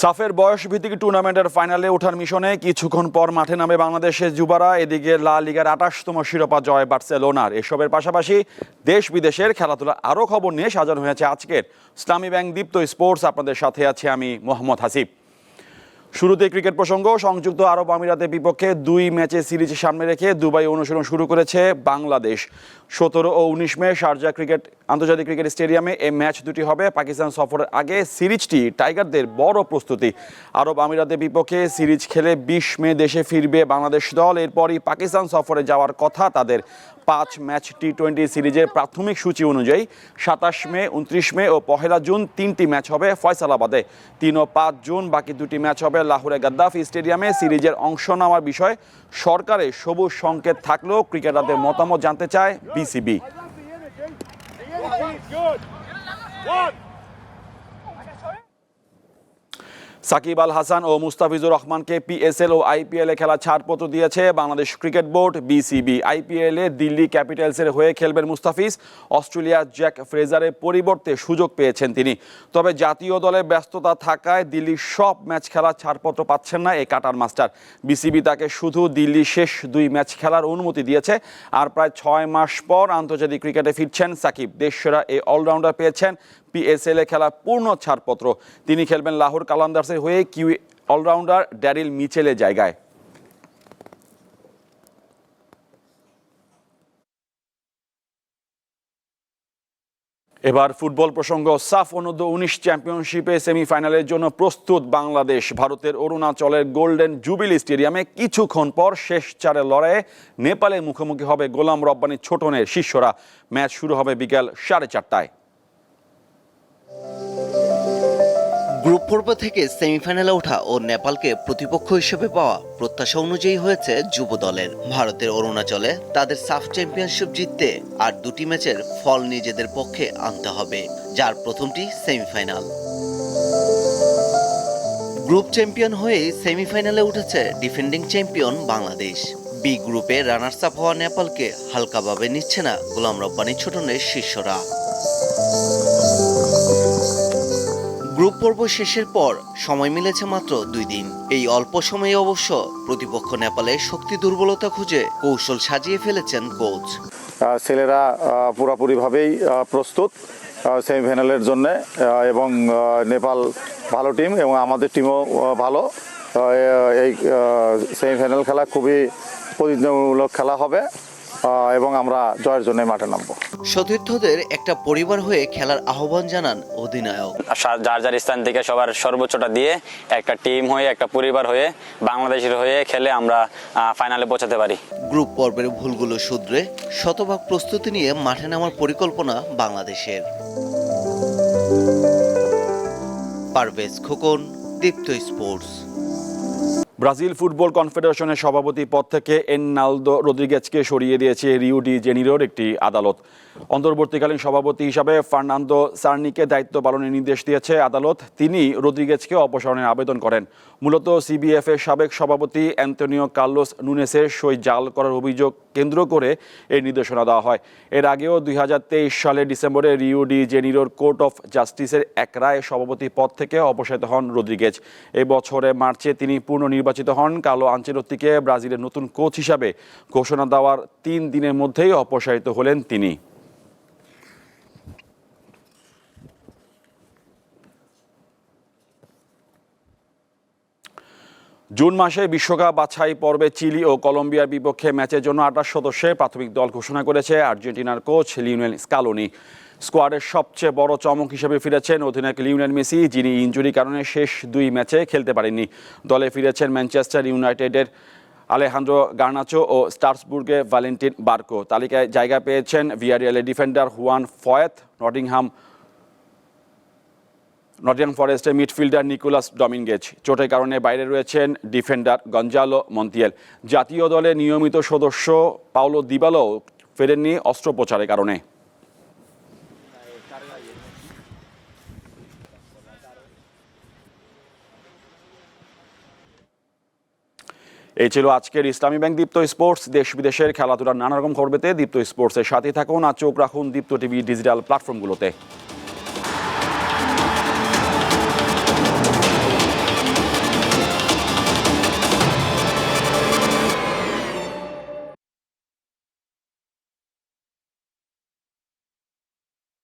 সাফের বয়স ভিত্তিক টুর্নামেন্টের ফাইনালে ওঠার মিশনে কিছুক্ষণ পর মাঠে নামে বাংলাদেশের যুবারা, এদিকে লা লিগার আঠাশতম শিরোপা জয় বার্সেলোনার। এসবের পাশাপাশি দেশ বিদেশের খেলাধুলা আরও খবর নিয়ে সাজানো হয়েছে আজকের। ইসলামী ব্যাংক দীপ্ত স্পোর্টস, আপনাদের সাথে আছে আমি মোহাম্মদ হাসিব। শুরুতে ক্রিকেট প্রসঙ্গ, সংযুক্ত আরব আমিরাতের বিপক্ষে দুই ম্যাচে সিরিজ সামনে রেখে দুবাই অনুশীলন শুরু করেছে বাংলাদেশ। সতেরো ও উনিশ মে শারজা ক্রিকেট, আন্তর্জাতিক ক্রিকেট স্টেডিয়ামে এই ম্যাচ দুটি হবে। পাকিস্তান সফরের আগে সিরিজটি টাইগারদের বড় প্রস্তুতি। আরব আমিরাতের বিপক্ষে সিরিজ খেলে বিশ মে দেশে ফিরবে বাংলাদেশ দল। এরপরই পাকিস্তান সফরে যাওয়ার কথা তাদের পাঁচ ম্যাচ টি টোয়েন্টি সিরিজের প্রাথমিক সূচি অনুযায়ী। সাতাশ মে, উনত্রিশ মে ও পহেলা জুন তিনটি ম্যাচ হবে ফয়সালাবাদে। তিন ও পাঁচ জুন বাকি দুটি ম্যাচ হবে লাহোরে গাদ্দাফি স্টেডিয়ামে সিরিজের অংশ নেওয়ার বিষয়ে সরকারের সবুজ সংকেত থাকলেও ক্রিকেটারদের মতামত জানতে চায় বিসিবি। সাকিব আল হাসান ও মুস্তাফিজুর রহমানকে পিএসএল ও আইপিএলে খেলা ছাড়পত্র দিয়েছে বাংলাদেশ ক্রিকেট বোর্ড, বিসিবি। আইপিএলে দিল্লি ক্যাপিটালসের হয়ে খেলবেন মুস্তাফিজ। অস্ট্রেলিয়ার জ্যাক ফ্রেজারের পরিবর্তে সুযোগ পেয়েছেন তিনি। তবে জাতীয় দলে ব্যস্ততা থাকায় দিল্লির সব ম্যাচ খেলার ছাড়পত্র পাচ্ছেন না এই কাটার মাস্টার। বিসিবি তাকে শুধু দিল্লি শেষ দুই ম্যাচ খেলার অনুমতি দিয়েছে। আর প্রায় ছয় মাস পর আন্তর্জাতিক ক্রিকেটে ফিরছেন সাকিব। দেশসেরা এই অলরাউন্ডার পেয়েছেন পিএসএল খেলা পূর্ণ ছাড়পত্র। তিনি খেলবেন লাহোর কালান্দার্সের হয়ে কিউ অলরাউন্ডার ড্যারিল মিচেলের জায়গায়। এবার ফুটবল প্রসঙ্গ, সাফ অনূর্ধ্ব উনিশ চ্যাম্পিয়নশিপে সেমিফাইনালের জন্য প্রস্তুত বাংলাদেশ। ভারতের অরুণাচলের গোল্ডেন জুবিলি স্টেডিয়ামে কিছুক্ষণ পর শেষ চারের লড়াইয়ে নেপালের মুখোমুখি হবে গোলাম রব্বানি ছোটনের শিষ্যরা। ম্যাচ শুরু হবে বিকাল সাড়ে চারটায়। গ্রুপ পর্ব থেকে সেমিফাইনালে ওঠা ও নেপালকে প্রতিপক্ষ হিসেবে পাওয়া প্রত্যাশা অনুযায়ী হয়েছে যুব দলের। ভারতের অরুণাচলে তাদের সাফ চ্যাম্পিয়নশিপ জিততে আর দুটি ম্যাচের ফল নিজেদের পক্ষে আনতে হবে, যার প্রথমটি সেমিফাইনাল। গ্রুপ চ্যাম্পিয়ন হয়েই সেমিফাইনালে উঠেছে ডিফেন্ডিং চ্যাম্পিয়ন বাংলাদেশ। বি গ্রুপে রানার্স আপ হওয়া নেপালকে হালকাভাবে নিচ্ছে না গোলাম রব্বানি ছোটনের শিষ্যরা। গ্রুপ পর্ব শেষের পর সময় মিলেছে মাত্র দুই দিন। এই অল্প সময়ে অবশ্য প্রতিপক্ষ নেপালের শক্তি দুর্বলতা খুঁজে কৌশল সাজিয়ে ফেলেছেন কোচ। ছেলেরা পুরাপুরিভাবেই প্রস্তুত সেমিফাইনালের জন্য এবং নেপাল ভালো টিম এবং আমাদের টিমও ভালো। এই সেমিফাইনাল খেলা খুবই প্রতিযোগিতামূলক খেলা হবে। এবং আমরা জয়ের জন্য মাঠে নামবো। সতীর্থদের একটা পরিবার হয়ে খেলার আহ্বান জানান অধিনায়ক। যার যার স্থান থেকে সবার সর্বোচ্চটা দিয়ে একটা টিম হয়ে একটা পরিবার হয়ে বাংলাদেশের হয়ে খেলে আমরা ফাইনালে পৌঁছাতে পারি। গ্রুপ পর্বের ভুলগুলো শুধরে শতভাগ প্রস্তুতি নিয়ে মাঠে নামার পরিকল্পনা বাংলাদেশের। Parvez Khokon Dipto sports. Brazil football কনফেডারেশনের সভাপতি পদ থেকে এননালদো রোদ্রিগেজকে সরিয়ে দিয়েছে রিও ডি জেনিরোর একটি আদালত। অন্তর্বর্তীকালীন সভাপতি হিসাবে ফার্নান্দো সার্নিকে দায়িত্ব পালনের নির্দেশ দিয়েছে আদালত। তিনি রোদ্রিগেজকে অপসারণের আবেদন করেন। মূলত সিবিএফ এর সাবেক সভাপতি অ্যান্তোনিও কার্লোস নুনেসের সই জাল করার অভিযোগ কেন্দ্র করে এই নির্দেশনা দেওয়া হয়। এর আগেও দুই হাজার তেইশ সালে ডিসেম্বরে রিও ডি জেনিরোর কোর্ট অফ জাস্টিসের এক রায় সভাপতি পদ থেকে অপসারিত হন রদ্রিগেজ। এই বছরে মার্চে তিনি পূর্ণ নির্বাচিত হন। কালো আঞ্চেলত্তিকে ব্রাজিলের নতুন কোচ হিসাবে ঘোষণা দেওয়ার তিন দিনের মধ্যেই অপসারিত হলেন তিনি। জুন মাসে বিশ্বকাপ বাছাই পর্বে চিলি ও কলম্বিয়ার বিপক্ষে ম্যাচের জন্য আঠাশ সদস্যের প্রাথমিক দল ঘোষণা করেছে আর্জেন্টিনার কোচ লিওনেল স্কালোনি। স্কোয়াডের সবচেয়ে বড় চমক হিসেবে ফিরেছেন অধিনায়ক লিওনেল মেসি, যিনি ইনজুরি কারণে শেষ দুই ম্যাচে খেলতে পারেননি। দলে ফিরেছেন ম্যানচেস্টার ইউনাইটেডের আলেহান্দ্রো গার্নাচো ও স্টার্সবুর্গে ভ্যালেন্টিন বার্কো। তালিকায় জায়গা পেয়েছেন ভিয়ারিয়ালের ডিফেন্ডার হুয়ান ফয়েত, নটিংহাম নটিয়াম ফরেস্টের মিডফিল্ডার নিকোলাস ডমিনগেজ চোটের কারণে বাইরে রয়েছেন ডিফেন্ডার গঞ্জালো মন্তিয়াল জাতীয় দলে নিয়মিত সদস্য পাওলো দিবালো ফেরেননি অস্ত্রোপচারের কারণে। এই ছিল আজকের ইসলামী ব্যাংক দীপ্ত স্পোর্টস। দেশ বিদেশের খেলাধুলার নানা রকম খবর পেতে দীপ্ত স্পোর্টসের সাথে থাকুন আর চোখ রাখুন দীপ্ত টিভি ডিজিটাল প্ল্যাটফর্মগুলোতে।